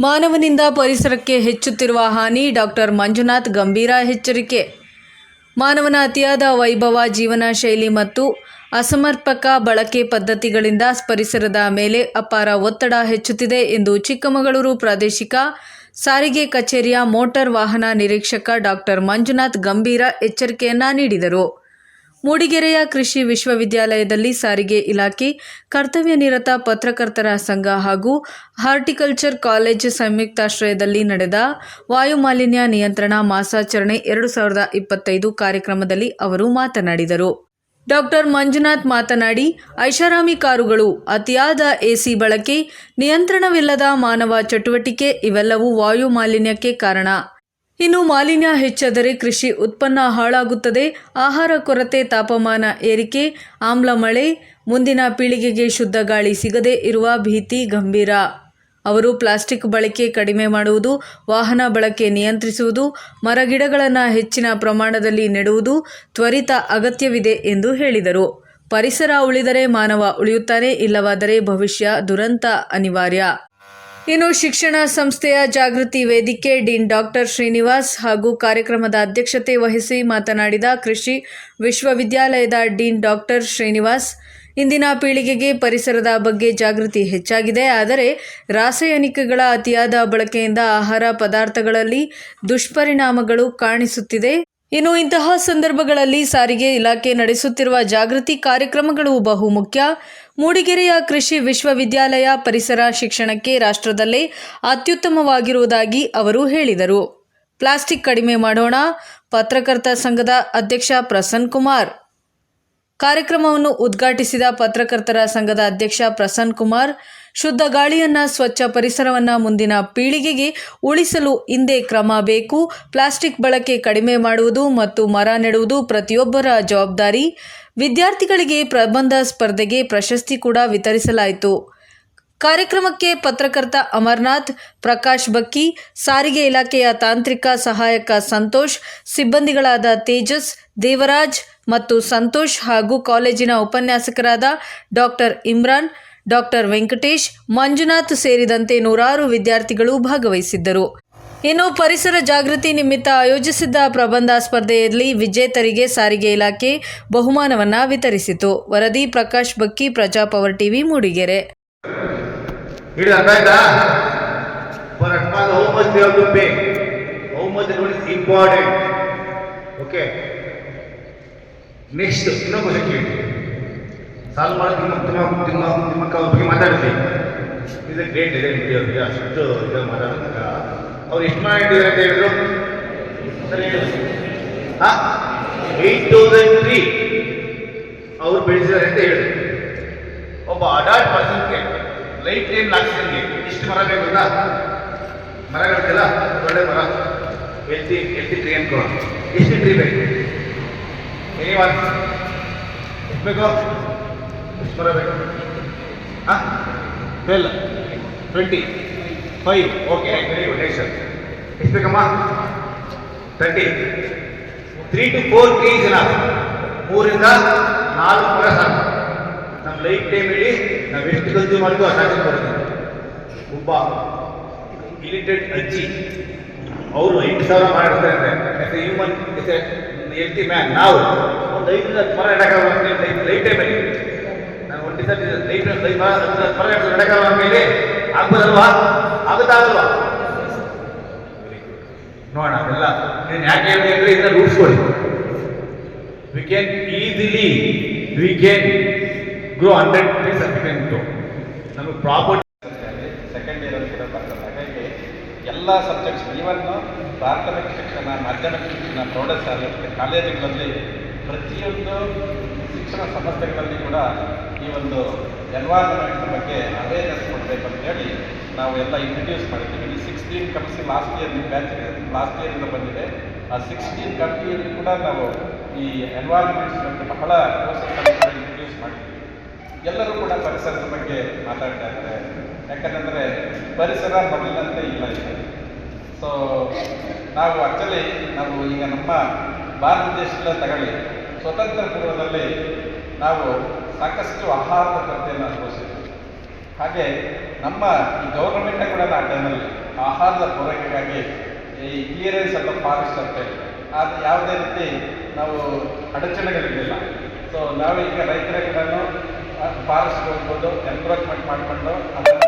ಮಾನವನಿಂದ ಪರಿಸರಕ್ಕೆ ಹೆಚ್ಚುತ್ತಿರುವ ಹಾನಿ ಡಾಕ್ಟರ್ ಮಂಜುನಾಥ್ ಗಂಭೀರ ಎಚ್ಚರಿಕೆ. ಮಾನವನ ಅತಿಯಾದ ವೈಭವ, ಜೀವನ ಶೈಲಿ ಮತ್ತು ಅಸಮರ್ಪಕ ಬಳಕೆ ಪದ್ಧತಿಗಳಿಂದ ಪರಿಸರದ ಮೇಲೆ ಅಪಾರ ಒತ್ತಡ ಹೆಚ್ಚುತ್ತಿದೆ ಎಂದು ಚಿಕ್ಕಮಗಳೂರು ಪ್ರಾದೇಶಿಕ ಸಾರಿಗೆ ಕಚೇರಿಯ ಮೋಟಾರ್ ವಾಹನ ನಿರೀಕ್ಷಕ ಡಾಕ್ಟರ್ ಮಂಜುನಾಥ್ ಗಂಭೀರ ಎಚ್ಚರಿಕೆಯನ್ನ ನೀಡಿದರು. ಮೂಡಿಗೆರೆಯ ಕೃಷಿ ವಿಶ್ವವಿದ್ಯಾಲಯದಲ್ಲಿ ಸಾರಿಗೆ ಇಲಾಖೆ, ಕರ್ತವ್ಯ ನಿರತ ಪತ್ರಕರ್ತರ ಸಂಘ ಹಾಗೂ ಹಾರ್ಟಿಕಲ್ಚರ್ ಕಾಲೇಜ್ ಸಂಯುಕ್ತಾಶ್ರಯದಲ್ಲಿ ನಡೆದ ವಾಯು ಮಾಲಿನ್ಯ ನಿಯಂತ್ರಣ ಮಾಸಾಚರಣೆ ಎರಡು ಸಾವಿರದ ಇಪ್ಪತ್ತೈದು ಕಾರ್ಯಕ್ರಮದಲ್ಲಿ ಅವರು ಮಾತನಾಡಿದರು. ಡಾಕ್ಟರ್ ಮಂಜುನಾಥ್ ಮಾತನಾಡಿ, ಐಷಾರಾಮಿ ಕಾರುಗಳು ಅತಿಯಾದ ಎಸಿ ಬಳಕೆ, ನಿಯಂತ್ರಣವಿಲ್ಲದ ಮಾನವ ಚಟುವಟಿಕೆ ಇವೆಲ್ಲವೂ ವಾಯು ಮಾಲಿನ್ಯಕ್ಕೆ ಕಾರಣ. ಇನ್ನು ಮಾಲಿನ್ಯ ಹೆಚ್ಚಾದರೆ ಕೃಷಿ ಉತ್ಪನ್ನ ಹಾಳಾಗುತ್ತದೆ. ಆಹಾರ ಕೊರತೆ, ತಾಪಮಾನ ಏರಿಕೆ, ಆಮ್ಲ ಮಳೆ, ಮುಂದಿನ ಪೀಳಿಗೆಗೆ ಶುದ್ಧ ಗಾಳಿ ಸಿಗದೇ ಇರುವ ಭೀತಿ ಗಂಭೀರ. ಅವರು ಪ್ಲಾಸ್ಟಿಕ್ ಬಳಕೆ ಕಡಿಮೆ ಮಾಡುವುದು, ವಾಹನ ಬಳಕೆ ನಿಯಂತ್ರಿಸುವುದು ಮರಗಿಡಗಳನ್ನು ಹೆಚ್ಚಿನ ಪ್ರಮಾಣದಲ್ಲಿ ನೆಡುವುದು ತ್ವರಿತ ಅಗತ್ಯವಿದೆ ಎಂದು ಹೇಳಿದರು. ಪರಿಸರ ಉಳಿದರೆ ಮಾನವ ಉಳಿಯುತ್ತಾನೆ, ಇಲ್ಲವಾದರೆ ಭವಿಷ್ಯ ದುರಂತ ಅನಿವಾರ್ಯ. ಇನ್ನು ಶಿಕ್ಷಣ ಸಂಸ್ಥೆಯ ಜಾಗೃತಿ ವೇದಿಕೆ ಡೀನ್ ಡಾಕ್ಟರ್ ಶ್ರೀನಿವಾಸ್ ಹಾಗೂ ಕಾರ್ಯಕ್ರಮದ ಅಧ್ಯಕ್ಷತೆ ವಹಿಸಿ ಮಾತನಾಡಿದ ಕೃಷಿ ವಿಶ್ವವಿದ್ಯಾಲಯದ ಡೀನ್ ಡಾಕ್ಟರ್ ಶ್ರೀನಿವಾಸ್, ಇಂದಿನ ಪೀಳಿಗೆಗೆ ಪರಿಸರದ ಬಗ್ಗೆ ಜಾಗೃತಿ ಹೆಚ್ಚಾಗಿದೆ. ಆದರೆ ರಾಸಾಯನಿಕಗಳ ಅತಿಯಾದ ಬಳಕೆಯಿಂದ ಆಹಾರ ಪದಾರ್ಥಗಳಲ್ಲಿ ದುಷ್ಪರಿಣಾಮಗಳು ಕಾಣಿಸುತ್ತಿದೆ. ಇನ್ನು ಇಂತಹ ಸಂದರ್ಭಗಳಲ್ಲಿ ಸಾರಿಗೆ ಇಲಾಖೆ ನಡೆಸುತ್ತಿರುವ ಜಾಗೃತಿ ಕಾರ್ಯಕ್ರಮಗಳು ಬಹುಮುಖ್ಯ. ಮೂಡಿಗೆರೆಯ ಕೃಷಿ ವಿಶ್ವವಿದ್ಯಾಲಯ ಪರಿಸರ ಶಿಕ್ಷಣಕ್ಕೆ ರಾಷ್ಟ್ರದಲ್ಲೇ ಅತ್ಯುತ್ತಮವಾಗಿರುವುದಾಗಿ ಅವರು ಹೇಳಿದರು. ಪ್ಲಾಸ್ಟಿಕ್ ಕಡಿಮೆ ಮಾಡೋಣ. ಪತ್ರಕರ್ತ ಸಂಘದ ಅಧ್ಯಕ್ಷ ಪ್ರಸನ್ ಕುಮಾರ್. ಕಾರ್ಯಕ್ರಮವನ್ನು ಉದ್ಘಾಟಿಸಿದ ಪತ್ರಕರ್ತರ ಸಂಘದ ಅಧ್ಯಕ್ಷ ಪ್ರಸನ್ ಕುಮಾರ್, ಶುದ್ಧ ಗಾಳಿಯನ್ನ ಸ್ವಚ್ಛ ಪರಿಸರವನ್ನ ಮುಂದಿನ ಪೀಳಿಗೆಗೆ ಉಳಿಸಲು ಹಿಂದೆ ಕ್ರಮ ಬೇಕು, ಪ್ಲಾಸ್ಟಿಕ್ ಬಳಕೆ ಕಡಿಮೆ ಮಾಡುವುದು ಮತ್ತು ಮರ ನೆಡುವುದು ಪ್ರತಿಯೊಬ್ಬರ ಜವಾಬ್ದಾರಿ. ವಿದ್ಯಾರ್ಥಿಗಳಿಗೆ ಪ್ರಬಂಧ ಸ್ಪರ್ಧೆಗೆ ಪ್ರಶಸ್ತಿ ಕೂಡ ವಿತರಿಸಲಾಯಿತು. ಕಾರ್ಯಕ್ರಮಕ್ಕೆ ಪತ್ರಕರ್ತ ಅಮರ್ನಾಥ್, ಪ್ರಕಾಶ್ ಬಕ್ಕಿ, ಸಾರಿಗೆ ಇಲಾಖೆಯ ತಾಂತ್ರಿಕ ಸಹಾಯಕ ಸಂತೋಷ್, ಸಿಬ್ಬಂದಿಗಳಾದ ತೇಜಸ್, ದೇವರಾಜ್ ಮತ್ತು ಸಂತೋಷ್ ಹಾಗೂ ಕಾಲೇಜಿನ ಉಪನ್ಯಾಸಕರಾದ ಡಾಕ್ಟರ್ ಇಮ್ರಾನ್, ಡಾಕ್ಟರ್ ವೆಂಕಟೇಶ್, ಮಂಜುನಾಥ್ ಸೇರಿದಂತೆ ನೂರಾರು ವಿದ್ಯಾರ್ಥಿಗಳು ಭಾಗವಹಿಸಿದ್ದರು. ಇನ್ನು ಪರಿಸರ ಜಾಗೃತಿ ನಿಮಿತ್ತ ಆಯೋಜಿಸಿದ್ದ ಪ್ರಬಂಧ ಸ್ಪರ್ಧೆಯಲ್ಲಿ ವಿಜೇತರಿಗೆ ಸಾರಿಗೆ ಇಲಾಖೆ ಬಹುಮಾನವನ್ನ ವಿತರಿಸಿತು. ವರದಿ ಪ್ರಕಾಶ್ ಬಕ್ಕಿ, ಪ್ರಜಾಪವರ್ ಟಿವಿ ಮೂಡಿಗೆರೆ. ಹಿಡಿದು ಅರ್ಥ ಆಯ್ತಾ? For at most how much you have to pay how much is important okay next ಇನ್ನೊಂದು ಕ್ವಶನ್ ಕೇಳಿ. ಸಾಲ್ವ್ ಮಾಡೋದು ನಿಮ್ಮ ನಿಮ್ಮ ನಿಮ್ಮ ನಿಮ್ಮ ಬಗ್ಗೆ ಮಾತಾಡ್ತೀವಿ ಇದು ಗ್ರೇಟ್ ಇದೆ ನಿಮಗೆ ಅಷ್ಟು ಇದು ಮಾತಾಡಿದಾಗ ಅವ್ರು ಎಷ್ಟು ಮಾಡಿದ್ದಾರೆ ಅಂತ ಹೇಳಿದ್ರು? ಹಾಂ ಏಯ್ಟ್ ತೌಸಂಡ್ ತ್ರೀ ಅವ್ರು ಬೆಳೆಸಿದ್ದಾರೆ ಅಂತ ಹೇಳಿದ್ರು. ಒಬ್ಬ ಅಡಾಲ್ಟ್ ಪರ್ಸನ್ಗೆ ಲೈಫ್ ಏನ್ ಲಾಕ್ಸನ್ಗೆ ಇಷ್ಟು ಮರ ಬೇಕಲ್ಲ ಮರಗಳಿಗೆಲ್ಲ ಒಳ್ಳೆ ಮರ. ಎಲ್ತಿ ಎಲ್ತಿ ಟ್ರೀ ಅನ್ಕೋ. ಎಷ್ಟು ಟ್ರೀ ಬೇಕು. ಎನಿ ಒನ್ ಎಷ್ಟು ಬೇಕು? ಎಷ್ಟು ಮರ ಬೇಕು. ಹಾಂ twelve twenty five okay very good next ಎಷ್ಟು ಬೇಕಮ್ಮ? Twenty three to four trees ಮೂರಿಂದ ನಾಲ್ಕು ಮರ ಸಾಕು. ನಮ್ಮ ಲೈಫ್ ಟೈಮಲ್ಲಿ ನಾವು ಎಷ್ಟು ಕನ್ಸ್ಯೂಮ್ ಮಾಡಿದ್ವು ಅಷ್ಟು ಬರುತ್ತೆ ಒಬ್ಬ ಇಲಿಟೆಡ್ ಅಜ್ಜಿ. ಅವರು ಎಂಟು ಸಾವಿರ ಮಾಡಿರ್ತಾರೆ as a human as a healthy man ನಾವು ಒಂದು ಐದು ಹತ್ತು ಮರ ಇಡಕ್ಕಾಗ ಲೈಫ್ ಟೈಮಲ್ಲಿ ನಾನು ಒಂದು ದಿವಸ ಲೈಫ್ ಲೈಫ್ ಹತ್ತು ಮರ ಇಡಕ್ಕಾಗ ಮೇಲೆ ಆಗ್ಬೋದಲ್ವಾ? ಆಗುತ್ತಾಗಲ್ವಾ? ನೋಡೋಣ, ಅದೆಲ್ಲ ನೀನು ಯಾಕೆ ಹೇಳಿದೆ ಅಂದರೆ ಇದನ್ನ ರೂಢಿಸ್ಕೊಳ್ಳಿ. We can easily we can grow 100 trees certificate we ನಮಗೆ ಪ್ರಾಪರ್ಟಿ ಸೆಕೆಂಡ್ ಇಯರ್ ಕೂಡ ಬರ್ತದೆ. ಹಾಗಾಗಿ ಎಲ್ಲ ಸಬ್ಜೆಕ್ಟ್ಸ್ ಈವನ್ ಪ್ರಾಥಮಿಕ ಶಿಕ್ಷಣ, ಮಾಧ್ಯಮಿಕ ಶಿಕ್ಷಣ, ಪ್ರೌಢಶಾಲೆ ಕಾಲೇಜುಗಳಲ್ಲಿ ಪ್ರತಿಯೊಂದು ಶಿಕ್ಷಣ ಸಂಸ್ಥೆಗಳಲ್ಲಿ ಕೂಡ ಈ ಒಂದು ಎನ್ವೈರನ್ಮೆಂಟ್ ಬಗ್ಗೆ ಅವೇರ್ನೆಸ್ ಕೊಡಬೇಕು ಅಂತ ಹೇಳಿ ನಾವು ಎಲ್ಲ ಇಂಟ್ರಡ್ಯೂಸ್ ಮಾಡಿದ್ದೀವಿ. ಈ ಸಿಕ್ಸ್ಟೀನ್ ಕಂಪ್ಸಿ ಲಾಸ್ಟ್ ಇಯರ್ ಬ್ಯಾಚ್ ಲಾಸ್ಟ್ ಇಯರಿಂದ ಬಂದಿದೆ. ಆ ಸಿಕ್ಸ್ಟೀನ್ ಕಂಪ್ನಿಯಲ್ಲಿ ಕೂಡ ನಾವು ಈ ಎನ್ವೈರನ್ಮೆಂಟ್ಸ್ ಬಗ್ಗೆ ಬಹಳ ಇಂಟ್ರೊಡ್ಯೂಸ್ ಇಂಟ್ರಡ್ಯೂಸ್ ಮಾಡಿದ್ದೀವಿ. ಎಲ್ಲರೂ ಕೂಡ ಪರಿಸರದ ಬಗ್ಗೆ ಮಾತಾಡ್ತಾ ಇದ್ದಾರೆ. ಯಾಕಂತಂದ್ರೆ ಪರಿಸರ ಮೊದಲಿನಂತೆ ಇಲ್ಲ ಸೊ ನಾವು ಆ್ಯಕ್ಚುಲಿ ನಾವು ಈಗ ನಮ್ಮ ಭಾರತ ದೇಶದಲ್ಲೇ ತಗೊಳ್ಳಿ. ಸ್ವತಂತ್ರ ಪೂರ್ವದಲ್ಲಿ ನಾವು ಸಾಕಷ್ಟು ಆಹಾರದ ಕೊರತೆಯನ್ನು ಅನುಭವಿಸಿದ್ವಿ. ಹಾಗೆ ನಮ್ಮ ಈ ಗೌರ್ಮೆಂಟ್ ಕೂಡ ಆ ಟೈಮಲ್ಲಿ ಆಹಾರದ ಪೂರೈಕೆಗಾಗಿ ಈ ಕ್ಲಿಯರೆನ್ಸ್ ಅಥವಾ ಫಾರೆಸ್ಟ್ ಅಂತ ಅದು ಯಾವುದೇ ರೀತಿ ನಾವು ಅಡಚಣೆಗಳಿರಲಿಲ್ಲ. ಸೊ ನಾವು ಈಗ ರೈತರ ಕೂಡ ಫಾರೆಸ್ಟ್ ಹೋಗ್ಬೋದು ಎನ್ಕ್ರೋಚ್ಮೆಂಟ್ ಮಾಡಿಕೊಂಡು ಅದನ್ನು